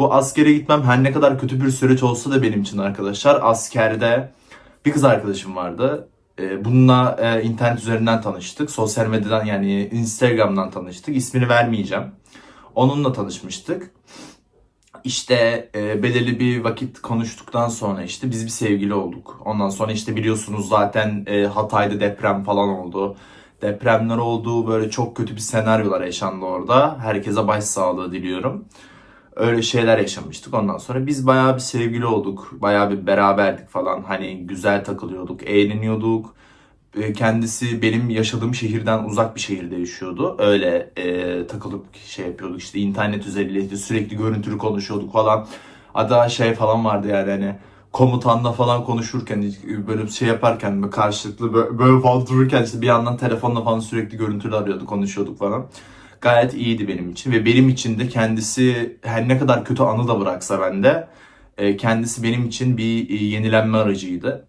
Bu askere gitmem her ne kadar kötü bir süreç olsa da benim için arkadaşlar askerde bir kız arkadaşım vardı. Ee, Bununla e, internet üzerinden tanıştık. Sosyal medyadan yani Instagram'dan tanıştık. İsmini vermeyeceğim. Onunla tanışmıştık. İşte e, belirli bir vakit konuştuktan sonra işte biz bir sevgili olduk. Ondan sonra işte biliyorsunuz zaten e, Hatay'da deprem falan oldu. Depremler oldu. Böyle çok kötü bir senaryolar yaşandı orada. Herkese başsağlığı diliyorum. Öyle şeyler yaşamıştık. Ondan sonra biz bayağı bir sevgili olduk. Bayağı bir beraberdik falan. Hani güzel takılıyorduk, eğleniyorduk. E, Kendisi benim yaşadığım şehirden uzak bir şehirde yaşıyordu. Öyle e, takılıp şey yapıyorduk işte internet üzeriyle sürekli görüntülü konuşuyorduk falan. Hatta şey falan vardı yani hani komutanla falan konuşurken böyle şey yaparken karşılıklı böyle, böyle falan dururken işte bir yandan telefonla falan sürekli görüntülü arıyorduk konuşuyorduk falan. Gayet iyiydi benim için ve benim için de kendisi her ne kadar kötü anı da bıraksa bende e, kendisi benim için bir e, yenilenme aracıydı.